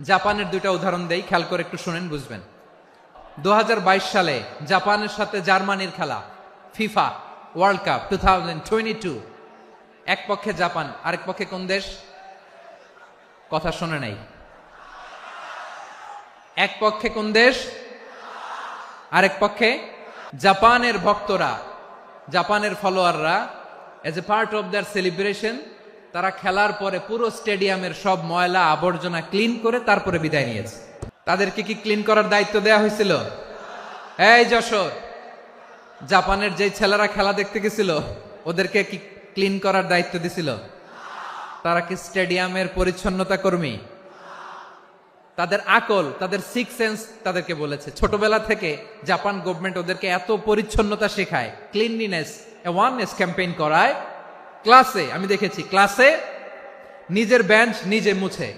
জাপানের দুইটা উদাহরণ দেই, খেয়াল করে একটু শুনেন, বুঝবেন। দু হাজার বাইশ সালে জাপানের সাথে জার্মানির খেলা, FIFA world cup, two thousand twenty two. এক পক্ষে জাপান, আরেক পক্ষে কোন দেশ? কথা শোনে নাই। এক পক্ষে কোন দেশ? আরেক পক্ষে জাপানের ভক্তরা, জাপানের ফলোয়াররা as a part of their celebration তারা খেলার পরে পুরো স্টেডিয়ামের সব ময়লা আবর্জনা ক্লিন করে তারপরে বিদায় নিয়েছে। তাদেরকে কি ক্লিন করার দায়িত্ব দেয়া হয়েছিল? এই যশোর, জাপানের যে ছেলেরা খেলা দেখতে গেছিল, ওদেরকে কি ক্লিন করার দায়িত্ব দিছিল? তারা কি স্টেডিয়ামের পরিচ্ছন্নতা কর্মী? তাদের আকল, তাদের সিক্স সেন্স তাদেরকে বলেছে। ছোটবেলা থেকে জাপান গভর্নমেন্ট ওদেরকে এত পরিচ্ছন্নতা শেখায় ক্লিনলিনেস অ্যাওয়ারনেস ক্যাম্পেইন করায় ক্লাসে, আমি দেখেছি, ক্লাসে নিজের বেঞ্চ নিজে মুছে।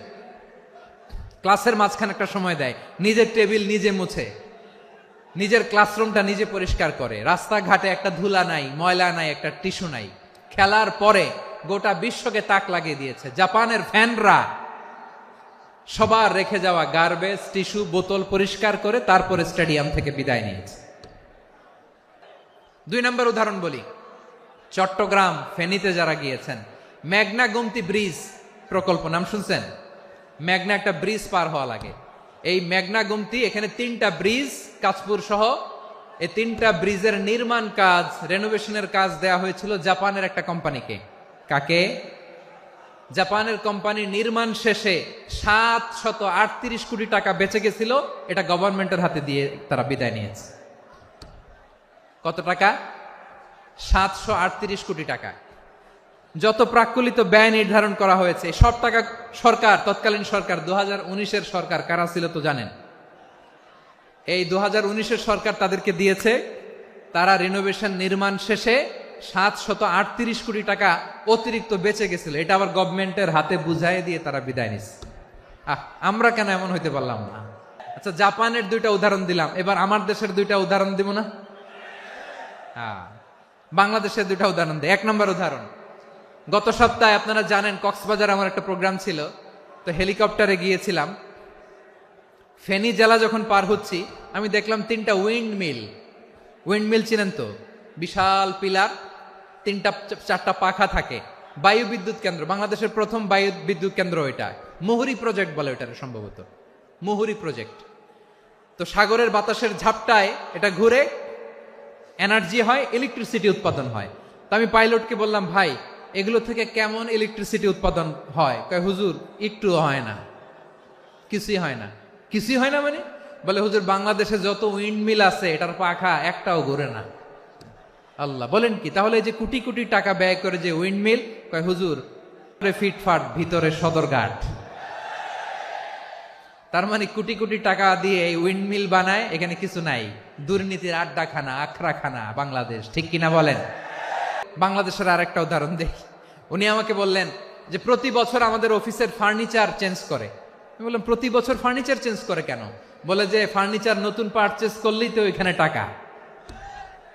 ক্লাসের মাঝখানে একটা সময় দেয়, নিজের টেবিল নিজে মুছে। নিজের ক্লাসরুমটা নিজে পরিষ্কার করে। রাস্তাঘাটে একটা ধুলা নাই, ময়লা নাই, একটা টিস্যু নাই। খেলার পরে গোটা বিশ্বকে তাক লাগিয়ে দিয়েছে। জাপানের ফ্যানরা সবার রেখে যাওয়া গার্বেজ, টিস্যু, বোতল পরিষ্কার করে তারপরে স্টেডিয়াম থেকে বিদায় নিয়েছে। দুই নম্বর উদাহরণ বলি। চট্টগ্রাম ফেনীতে যারা গিয়েছেন, মেঘনা গুমতি ব্রিজ প্রকল্প, নাম শুনছেন? মেঘনা একটা ব্রিজ পার হওয়া লাগে। এই মেঘনা গুমতি, এখানে তিনটা ব্রিজ কাজপুর সহ, এই তিনটা ব্রিজের নির্মাণ কাজ রেনোভেশনের কাজ দেয়া হয়েছিল জাপানের একটা কোম্পানিকে কাকে? জাপানের কোম্পানি নির্মাণ শেষে সাত শত আটত্রিশ কোটি টাকা বেঁচে গেছিল, এটা গভর্নমেন্টের হাতে দিয়ে তারা বিদায় নিয়েছে। কত টাকা? সাতশো আটত্রিশ কোটি টাকা। যত প্রাকুলিত ব্যয় নির্ধারণ করা হয়েছে, সব টাকা সরকার, তৎকালীন সরকার দু হাজার সরকার কারা ছিল তো জানেন? এই দু হাজার সরকার তাদেরকে দিয়েছে, তারা রিনোভেশন নির্মাণ শেষে সাত শত আটত্রিশ কোটি টাকা অতিরিক্ত বেঁচে গেছিল। এটা আবার গভর্নমেন্টের হাতে বুঝাই দিয়ে তারা বিদায় নিচ্ছে আহ, আমরা কেন এমন হইতে পারলাম না? আচ্ছা জাপানের দুইটা উদাহরণ দিলাম। এবার আমার দেশের দুইটা উদাহরণ দিব না? হ্যাঁ বাংলাদেশের দুটা উদাহরণ দেয় এক নম্বর উদাহরণ। গত সপ্তাহে আপনারা জানেন কক্সবাজার আমার একটা প্রোগ্রাম ছিল। তো হেলিকপ্টারে গিয়েছিলাম। ফেনী জেলা যখন পার হচ্ছি, আমি দেখলাম তিনটা উইন্ড মিল উইন্ড মিল চিনেন তো? বিশাল পিলার, তিনটা, চারটা পাখা থাকে। বায়ু বিদ্যুৎ কেন্দ্র, বাংলাদেশের প্রথম বায়ু বিদ্যুৎ কেন্দ্র ওইটা। মুহুরি প্রজেক্ট বলে ওটার সম্ভবত। মুহুরি প্রজেক্ট। তো সাগরের বাতাসের ঝাপটায় এটা ঘুরে এনার্জি হয় ইলেকট্রিসিটি উৎপাদন হয়। তো আমি পাইলটকে বললাম, ভাই, এগুলো থেকে কেমন ইলেকট্রিসিটি উৎপাদন হয়? কয়, হুজুর, একটু হয় না। কিছুই হয় না। কিছুই হয় না মানে? বলে, হুজুর, বাংলাদেশে যত উইন্ড মিল আছে, এটার পাখা একটাও ঘুরে না। আল্লাহ, বলেন কি? তাহলে যে কোটি কোটি টাকা ব্যয় করে যে উইন্ড মিল কয়, হুজুর, ফিটফাট, ভিতরে সদরঘাট। তার মানে কোটি কোটি টাকা দিয়ে এই উইন্ডমিল বানায়, এখানে কিছু নাই। দুর্নীতির আড্ডাখানা, আখড়াখানা বাংলাদেশ, ঠিক কিনা বলেন? বাংলাদেশের আর একটা উদাহরণ দেখি। উনি আমাকে বললেন যে প্রতি বছর আমাদের অফিসের ফার্নিচার চেঞ্জ করে। আমি বললাম, প্রতি বছর ফার্নিচার চেঞ্জ করে কেন? বলে যে ফার্নিচার নতুন পারচেস করলেই তো এখানে টাকা।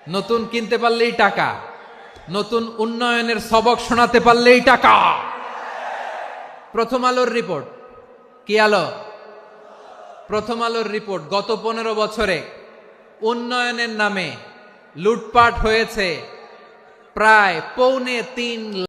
নতুন কিনতে পারলেই টাকা। নতুন উন্নয়নের সবক শোনাতে পারলেই টাকা। প্রথম আলোর রিপোর্ট কি আলো? প্রথম আলোর রিপোর্ট গত পনেরো বছরে। উন্নয়নের নামে লুটপাট হয়েছে। প্রায় পৌনে তিন